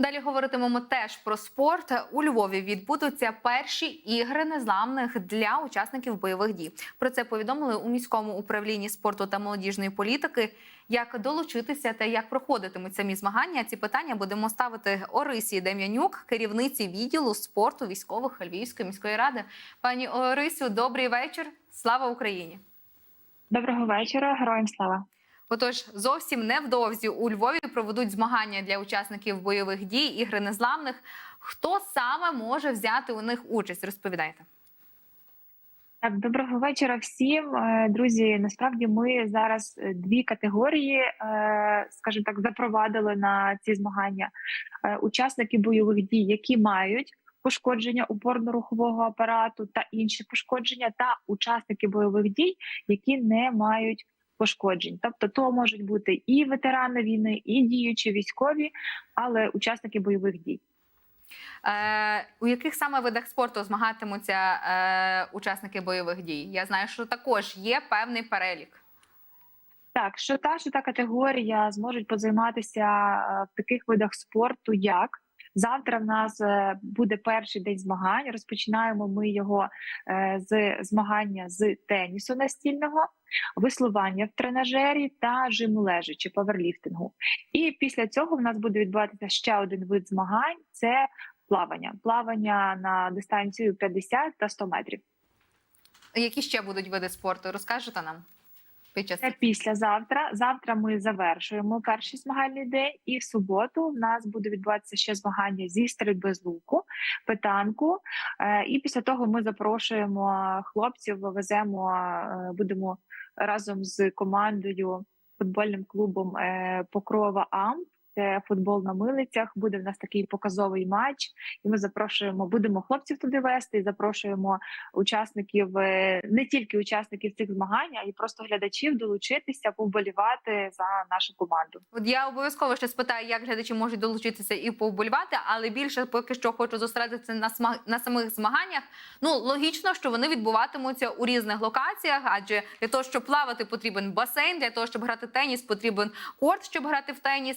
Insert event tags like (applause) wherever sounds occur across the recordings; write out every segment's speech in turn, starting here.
Далі говоритимемо теж про спорт. У Львові відбудуться перші ігри незламних для учасників бойових дій. Про це повідомили у міському управлінні спорту та молодіжної політики. Як долучитися та як проходитимуть самі змагання? Ці питання будемо ставити Орисі Дем'янюк, керівниці відділу спорту військових Львівської міської ради. Пані Орисю, добрий вечір. Слава Україні! Доброго вечора, героям слава. Отож, зовсім невдовзі у Львові проведуть змагання для учасників бойових дій, ігри незламних. Хто саме може взяти у них участь? Розповідайте. Так, доброго вечора всім, Е, друзі. Насправді ми зараз е, дві категорії, е, скажімо так, запровадили на ці змагання. Учасники бойових дій, які мають пошкодження опорно-рухового апарату та інші пошкодження, та учасники бойових дій, які не мають пошкоджень. Тобто, то можуть бути і ветерани війни, і діючі військові, але учасники бойових дій. Е, у яких саме видах спорту змагатимуться е, учасники бойових дій? Я знаю, що також є певний перелік. Так, що та що та категорія зможуть позайматися е, в таких видах спорту, як завтра в нас е, буде перший день змагань. Розпочинаємо ми його е, з змагання з тенісу настільного, веслування в тренажері та жиму лежачи паверліфтингу. І після цього в нас буде відбуватися ще один вид змагань: це плавання. Плавання на дистанцію 50 та 100 метрів. Які ще будуть види спорту? Розкажете нам під час Це післязавтра. Завтра ми завершуємо перший змагальний день, і в суботу в нас буде відбуватися ще змагання зі стрільби з луку, питанку. Е, І після того ми запрошуємо хлопців, веземо, е, будемо разом з командою футбольним клубом е, Покрова Амп. Це футбол на милицях. Буде в нас такий показовий матч, і ми запрошуємо, будемо хлопців туди вести. і Запрошуємо учасників, е, не тільки учасників цих змагань, а й просто глядачів долучитися, поболівати за нашу команду. От я обов'язково ще спитаю, як глядачі можуть долучитися і повболівати, але більше поки що хочу зосередитися на сма... на самих змаганнях. Ну логічно, що вони відбуватимуться у різних локаціях, адже для того, щоб плавати, потрібен басейн, для того, щоб грати теніс, потрібен корт, щоб грати в теніс.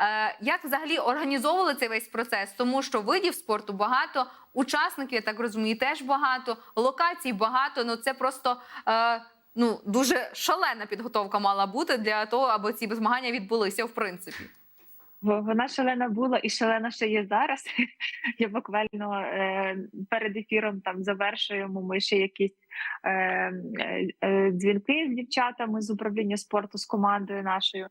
Е, як взагалі організовували цей весь процес? Тому що видів спорту багато, учасників, я так розумію, теж багато, локацій багато. Ну це просто. Е, Ну, дуже шалена підготовка мала бути для того, аби ці змагання відбулися, в принципі. Вона шалена була і шалена ще є зараз. (laughs) Я буквально е, перед ефіром там завершуємо. Ми ще якісь е, е, е, дзвінки з дівчатами з управління спорту з командою нашою.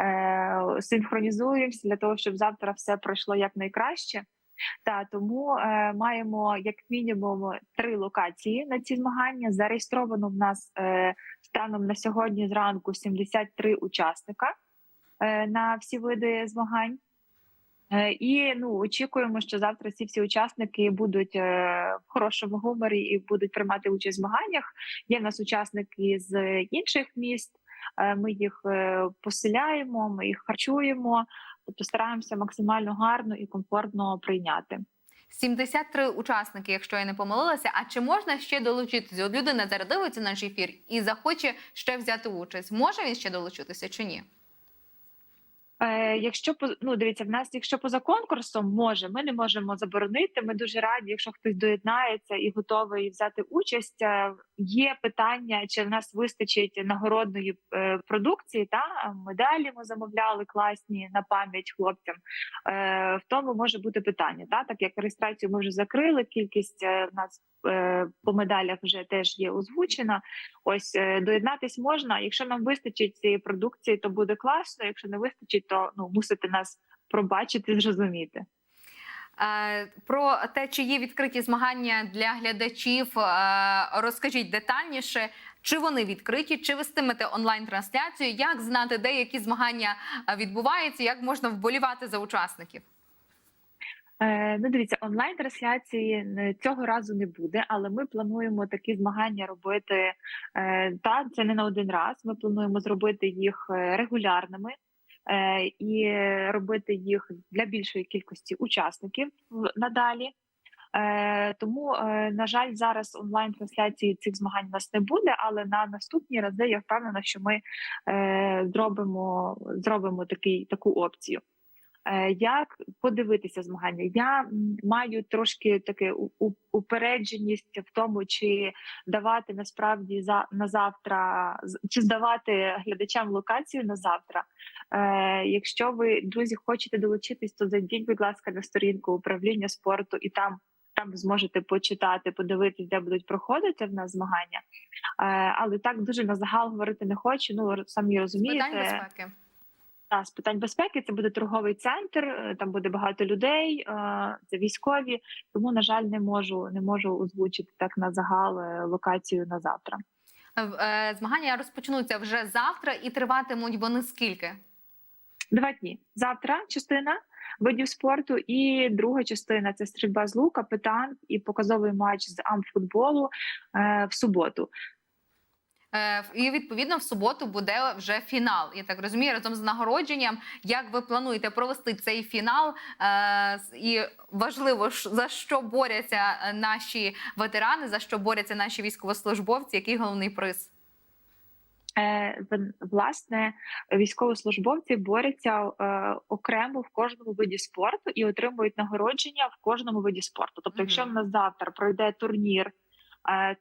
Е, синхронізуємося для того, щоб завтра все пройшло якнайкраще. Та тому е, маємо як мінімум три локації на ці змагання. Зареєстровано в нас е, станом на сьогодні зранку 73 учасника е, на всі види змагань. Е, І ну очікуємо, що завтра ці всі учасники будуть е, в хорошому гуморі і будуть приймати участь в змаганнях. Є в нас учасники з інших міст. Е, Ми їх е, поселяємо, ми їх харчуємо, тобто стараємося максимально гарно і комфортно прийняти. 73 учасники, якщо я не помилилася. А чи можна ще долучитися? От людина зараз дивиться наш ефір і захоче ще взяти участь. Може він ще долучитися чи ні? Е, якщо ну дивіться, в нас, якщо поза конкурсом може, ми не можемо заборонити. Ми дуже раді, якщо хтось доєднається і готовий взяти участь. Є питання, чи в нас вистачить нагородної е, продукції, та медалі ми замовляли класні на пам'ять хлопцям. Е, В тому може бути питання. Та так як реєстрацію ми вже закрили, кількість е, в нас по медалях вже теж є озвучена. Ось доєднатись можна. Якщо нам вистачить цієї продукції, то буде класно. Якщо не вистачить, то ну мусите нас пробачити, зрозуміти. Е, Про те, чи є відкриті змагання для глядачів, е, розкажіть детальніше. Чи вони відкриті, чи вестимете онлайн-трансляцію? Як знати, де які змагання е, відбуваються? Як можна вболівати за учасників? Ну, дивіться, онлайн трансляції цього разу не буде, але ми плануємо такі змагання робити. Та це не на один раз. Ми плануємо зробити їх регулярними. Е, І робити їх для більшої кількості учасників надалі. Е, Тому, е, на жаль, зараз онлайн трансляції цих змагань у нас не буде, але на наступні рази я впевнена, що ми зробимо, зробимо такий таку опцію. Е, Як подивитися змагання? Я маю трошки таке упередженість в тому, чи давати насправді за на завтра, чи здавати глядачам локацію на завтра. Е, Якщо ви, друзі, хочете долучитись, то зайдіть, будь ласка, на сторінку управління спорту і там. Там зможете почитати, подивитись, де будуть проходити в нас змагання. Е, але так дуже на загал говорити не хочу. Ну самі розумієте. Питань безпеки. З питань безпеки це буде торговий центр, е, там буде багато людей, е, це військові. Тому, на жаль, не можу не можу озвучити так на загал е, локацію на завтра. Змагання розпочнуться вже завтра і триватимуть вони скільки? Два дні. Завтра частина видів спорту, і друга частина це стрільба з лука, питанк і показовий матч з амфутболу в суботу. Е, І відповідно в суботу буде вже фінал. Я так розумію, разом з нагородженням. Як ви плануєте провести цей фінал? Е, І важливо за що борються е, наші ветерани, за що борються наші військовослужбовці? Який головний приз? Власне, військовослужбовці борються окремо в кожному виді спорту і отримують нагородження в кожному виді спорту. Тобто, якщо в нас завтра пройде турнір,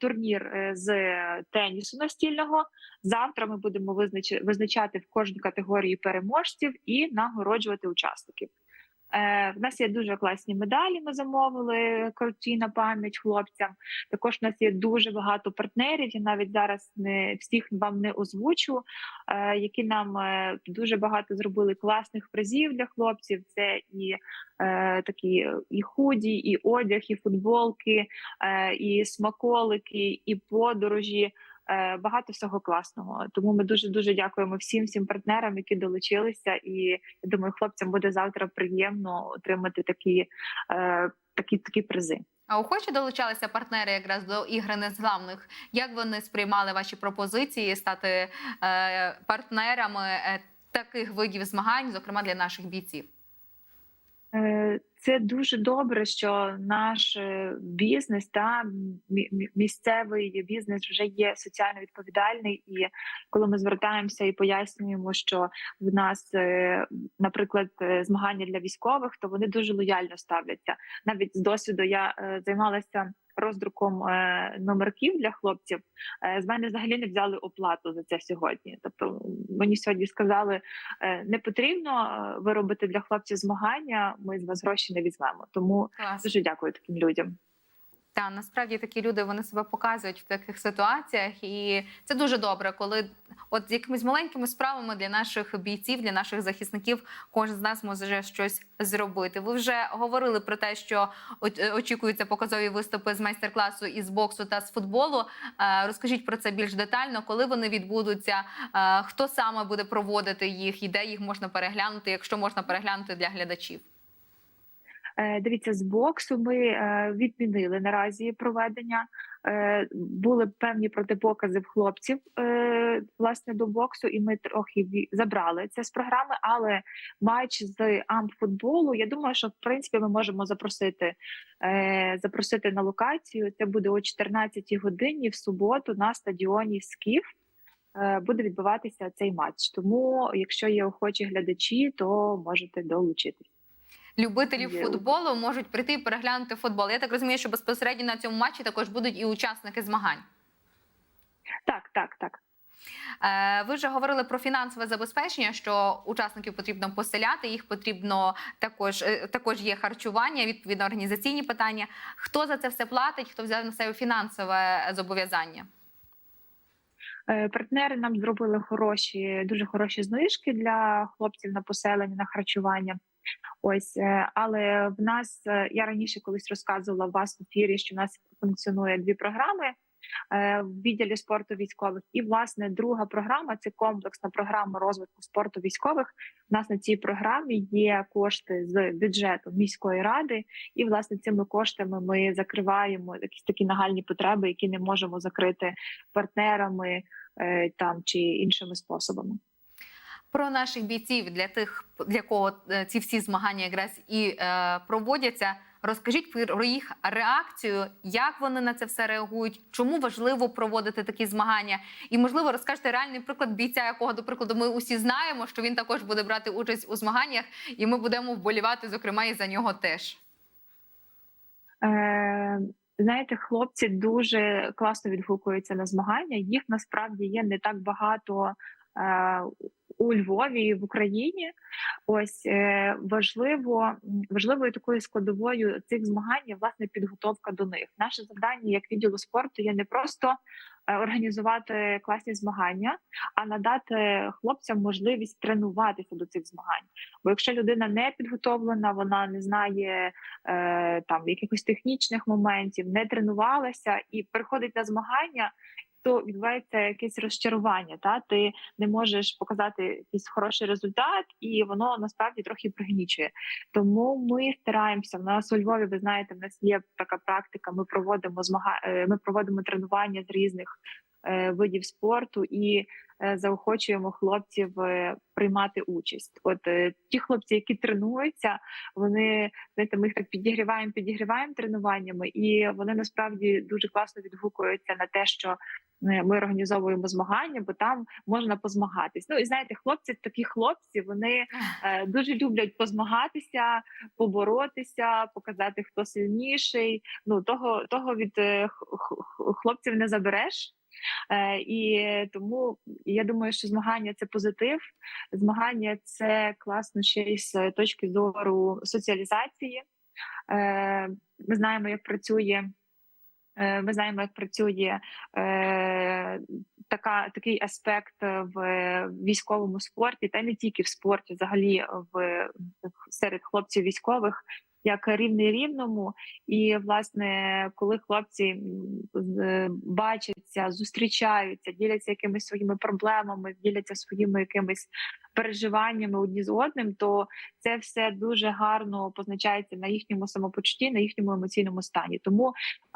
турнір е, з тенісу настільного, завтра ми будемо визнач- визначати в кожній категорії переможців і нагороджувати учасників. Е, в нас є дуже класні медалі. Ми замовили круті на пам'ять хлопцям. Також в нас є дуже багато партнерів. Я навіть зараз не всіх вам не озвучу, е, які нам е, дуже багато зробили класних призів для хлопців. Це і такі і худі, і одяг, і футболки, і смаколики, і подорожі. Е, Багато всього класного. Тому ми дуже дуже дякуємо всім всім партнерам, які долучилися. І я думаю, хлопцям буде завтра приємно отримати такі, е, такі, такі призи. А охочі долучалися партнери якраз до ігри незламних. Як вони сприймали ваші пропозиції стати е, партнерами таких видів змагань, зокрема для наших бійців? Це дуже добре, що наш е, бізнес та мі- мі- місцевий бізнес вже є соціально відповідальний. І коли ми звертаємося і пояснюємо, що в нас, е, наприклад, е, змагання для військових, то вони дуже лояльно ставляться. Навіть з досвіду я займалася роздруком е, номерків для хлопців. Е, З мене взагалі не взяли оплату за це сьогодні. Тобто мені сьогодні сказали, е, не потрібно виробити для хлопців змагання. Ми з вас гроші не візьмемо. Тому Клас. дуже дякую таким людям. Та насправді такі люди вони себе показують в таких ситуаціях, і це дуже добре, коли от з якимись маленькими справами для наших бійців, для наших захисників, кожен з нас може щось зробити. Ви вже говорили про те, що е, очікуються показові виступи з майстер-класу із боксу та з футболу. Е, Розкажіть про це більш детально, коли вони відбудуться, е, хто саме буде проводити їх, і де їх можна переглянути, якщо можна переглянути для глядачів. Е, Дивіться, з боксу ми е, відмінили наразі проведення. Е, Були певні протипокази в хлопців власне до боксу, і ми трохи забрали це з програми. Але матч з амфутболу, я думаю, що в принципі ми можемо запросити запросити на локацію. Це буде о 14 годині в суботу на стадіоні Скіф. Буде відбуватися цей матч. Тому, якщо є охочі глядачі, то можете долучитись. Любителів Є. футболу можуть прийти і переглянути футбол. Я так розумію, що безпосередньо на цьому матчі також будуть і учасники змагань. Так, так, так. Е, Ви вже говорили про фінансове забезпечення, що учасників потрібно поселяти, їх потрібно також е, також є харчування, відповідно організаційні питання. Хто за це все платить? Хто взяв на себе фінансове зобов'язання? Е, Партнери нам зробили хороші, дуже хороші знижки для хлопців на поселення, на харчування. Ось, е, але в нас е, я раніше колись розказувала вас в ефірі, що в нас функціонує дві програми е, в відділі спорту військових. І власне друга програма це комплексна програма розвитку спорту військових. У нас на цій програмі є кошти з бюджету міської ради, і власне цими коштами ми закриваємо якісь такі нагальні потреби, які не можемо закрити партнерами там чи іншими способами. Про наших бійців для тих, для кого е, ці всі змагання якраз і е, проводяться. Розкажіть про їх реакцію, як вони на це все реагують, чому важливо проводити такі змагання, і можливо розкажете реальний приклад бійця, якого до прикладу ми усі знаємо, що він також буде брати участь у змаганнях, і ми будемо вболівати, зокрема, і за нього теж. Е, знаєте, хлопці дуже класно відгукуються на змагання. Їх насправді є не так багато е, у Львові в Україні. Ось е, важливо важливою такою складовою цих змагань є власне підготовка до них. Наше завдання як відділу спорту є не просто е, організувати класні змагання, а надати хлопцям можливість тренуватися до цих змагань. Бо якщо людина не підготовлена, вона не знає е, там якихось технічних моментів, не тренувалася і приходить на змагання. То відбувається якесь розчарування, та ти не можеш показати якийсь хороший результат, і воно насправді трохи пригнічує. Тому ми стараємося. В нас у Львові, ви знаєте, в нас є така практика. Ми проводимо змага... е, ми проводимо тренування з різних е, видів спорту і е, заохочуємо хлопців приймати участь. От ті хлопці, які тренуються, вони знаєте, ми їх так підігріваємо, підігріваємо тренуваннями, і вони насправді дуже класно відгукуються на те, що ми організовуємо змагання, бо там можна позмагатись. Ну і знаєте, хлопці, такі хлопці, вони е, дуже люблять позмагатися, поборотися, показати, хто сильніший. Ну того, того від е, хлопців не забереш. Е, і тому я думаю, що змагання це позитив. Змагання це класно ще й з точки зору соціалізації. Е, Ми знаємо, як працює. Е, Ми знаємо, як працює е, така, такий аспект в військовому спорті, та не тільки в спорті, взагалі в серед хлопців військових, як рівний рівному. І власне, коли хлопці бачаться, зустрічаються, діляться якимись своїми проблемами, діляться своїми якимись переживаннями одні з одним, то це все дуже гарно позначається на їхньому самопочутті, на їхньому емоційному стані. Тому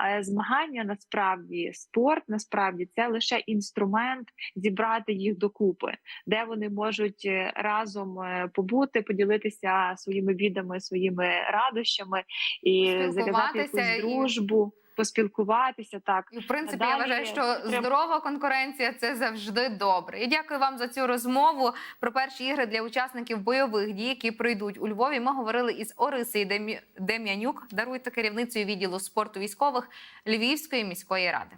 е, змагання насправді спорт насправді це лише інструмент зібрати їх докупи, де вони можуть е, разом е, побути, поділитися своїми бідами, своїми радощами і зав'язати якусь Спілкуватися і- поспілкуватися. Так І в принципі, я Далі вважаю, що треба- здорова конкуренція це завжди добре. І дякую вам за цю розмову про перші ігри для учасників бойових дій, які пройдуть у Львові. Ми говорили із Орисею Дем'я- Дем'янюк, даруйте керівницею відділу спорту військових Львівської міської ради.